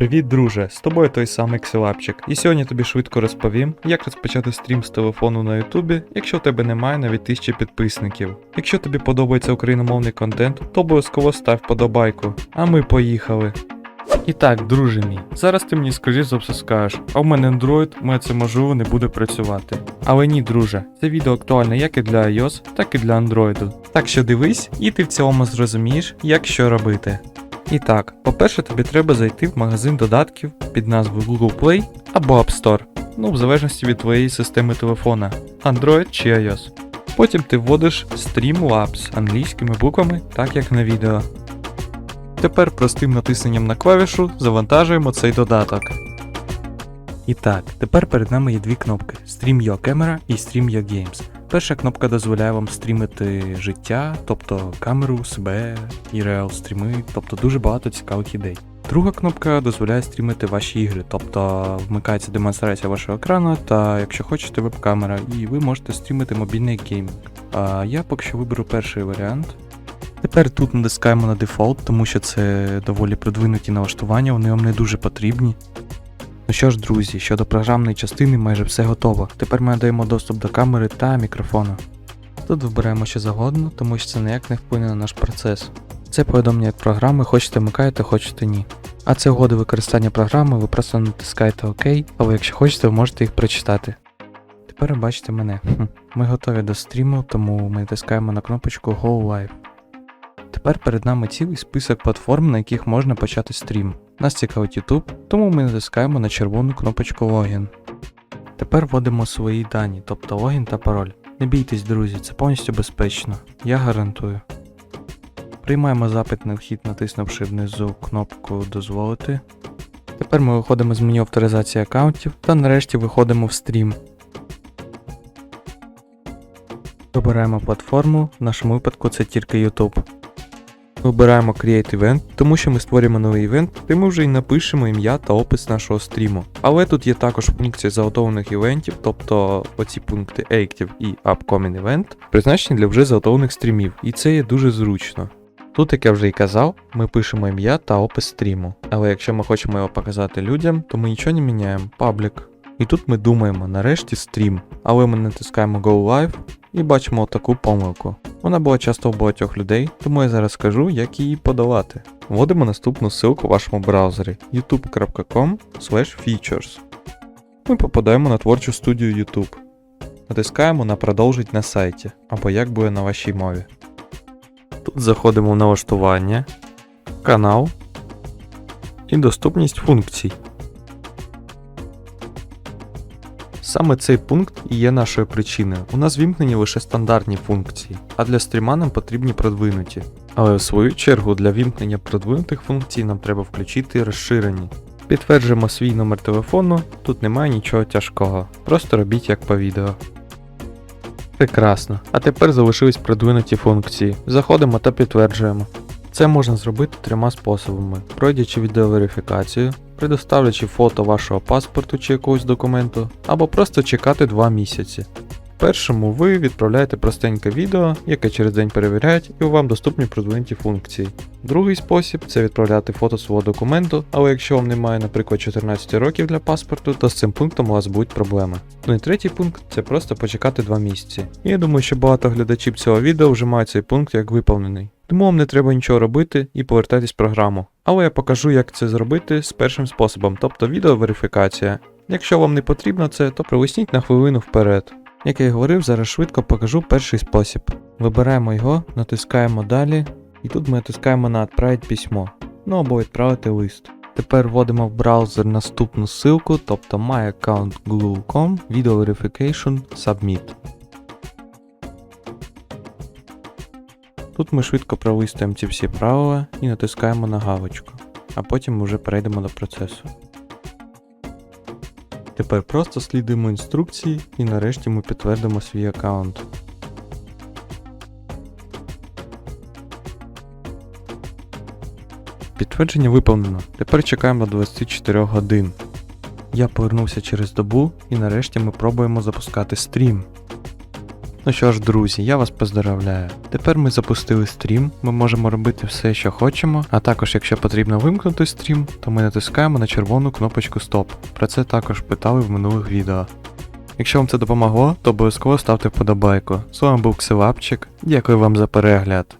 Привіт, друже! З тобою той самий Ксилапчик. І сьогодні тобі швидко розповім, як розпочати стрім з телефону на Ютубі, якщо в тебе немає навіть тисячі підписників. Якщо тобі подобається україномовний контент, то обов'язково став подобайку. А ми поїхали. І так, друже мій, зараз ти мені скажи все скажеш, а в мене Android, мене це можливо не буде працювати. Але ні, друже, це відео актуальне як і для iOS, так і для Android. Так що дивись, і ти в цілому зрозумієш, як що робити. І так, по-перше, тобі треба зайти в магазин додатків під назвою Google Play або App Store, ну в залежності від твоєї системи телефона, Android чи iOS. Потім ти вводиш Streamlabs англійськими буквами, так як на відео. Тепер простим натисненням на клавішу завантажуємо цей додаток. І так, тепер перед нами є дві кнопки: Stream Your Camera і Stream Your Games. Перша кнопка дозволяє вам стрімити життя, тобто камеру, себе, ІРЛ стріми, тобто дуже багато цікавих ідей. Друга кнопка дозволяє стрімити ваші ігри, тобто вмикається демонстрація вашого екрану, та якщо хочете веб-камера, і ви можете стрімити мобільний геймінг. А я поки що виберу перший варіант. Тепер тут натискаємо на дефолт, тому що це доволі продвинуті налаштування, вони вам не дуже потрібні. Ну що ж, друзі, щодо програмної частини майже все готово. Тепер ми надаємо доступ до камери та мікрофону. Тут вибираємо що завгодно, тому що це ніяк не вплине на наш процес. Це повідомлення від програми, хочете вмикаєте, хочете ні. А це угоди використання програми, ви просто натискаєте ОК, але якщо хочете, ви можете їх прочитати. Тепер бачите мене. Ми готові до стріму, тому ми натискаємо на кнопочку Go Live. Тепер перед нами цілий список платформ, на яких можна почати стрім. Нас цікавить YouTube, тому ми натискаємо на червону кнопочку Логін. Тепер вводимо свої дані, тобто логін та пароль. Не бійтесь, друзі, це повністю безпечно. Я гарантую. Приймаємо запит на вхід, натиснувши внизу кнопку Дозволити. Тепер ми виходимо з меню авторизації аккаунтів та нарешті виходимо в стрім. Вибираємо платформу, в нашому випадку це тільки YouTube. Вибираємо Create Event, тому що ми створюємо новий івент, де ми вже й напишемо ім'я та опис нашого стріму. Але тут є також функція заготовлених івентів, тобто оці пункти Active і Upcoming Event, призначені для вже заготовлених стрімів, і це є дуже зручно. Тут, як я вже і казав, ми пишемо ім'я та опис стріму. Але якщо ми хочемо його показати людям, то ми нічого не міняємо. Паблік. І тут ми думаємо, нарешті стрім. Але ми натискаємо Go Live і бачимо таку помилку. Вона була часто у багатьох людей, тому я зараз скажу, як її подолати. Вводимо наступну ссылку в вашому браузері youtube.com features. Ми попадаємо на творчу студію YouTube. Натискаємо на продовжить на сайті, або як буде на вашій мові. Тут заходимо в налаштування, канал і доступність функцій. Саме цей пункт і є нашою причиною. У нас вімкнені лише стандартні функції, а для стріма нам потрібні продвинуті. Але в свою чергу для вімкнення продвинутих функцій нам треба включити розширені. Підтверджуємо свій номер телефону, тут немає нічого тяжкого, просто робіть як по відео. Прекрасно. А тепер залишились продвинуті функції. Заходимо та підтверджуємо. Це можна зробити трьома способами: пройдячи відеоверифікацію, предоставлячи фото вашого паспорту чи якогось документу, або просто чекати 2 місяці. Першому ви відправляєте простеньке відео, яке через день перевіряють, і вам доступні продвинуті функції. Другий спосіб це відправляти фото свого документу, але якщо вам немає, наприклад, 14 років для паспорту, то з цим пунктом у вас будуть проблеми. Ну і третій пункт це просто почекати 2 місяці. І я думаю, що багато глядачів цього відео вже мають цей пункт як виповнений. Тому вам не треба нічого робити і повертатись в програму. Але я покажу, як це зробити з першим способом, тобто відеоверифікація. Якщо вам не потрібно це, то провисніть на хвилину вперед. Як я і говорив, зараз швидко покажу перший спосіб. Вибираємо його, натискаємо далі, і тут ми натискаємо на «Отправить письмо, ну або відправити лист. Тепер вводимо в браузер наступну ссылку, тобто My Video Verification Submit. Тут ми швидко пролистуємо ці всі правила і натискаємо на галочку, а потім ми вже перейдемо до процесу. Тепер просто слідуємо інструкції і нарешті ми підтвердимо свій аккаунт. Підтвердження виповнено. Тепер чекаємо до 24 годин. Я повернувся через добу і нарешті ми пробуємо запускати стрім. Ну що ж, друзі, я вас поздравляю. Тепер ми запустили стрім, ми можемо робити все, що хочемо. А також, якщо потрібно вимкнути стрім, то ми натискаємо на червону кнопочку Стоп. Про це також питали в минулих відео. Якщо вам це допомогло, то обов'язково ставте вподобайку. З вами був Ксилапчик. Дякую вам за перегляд.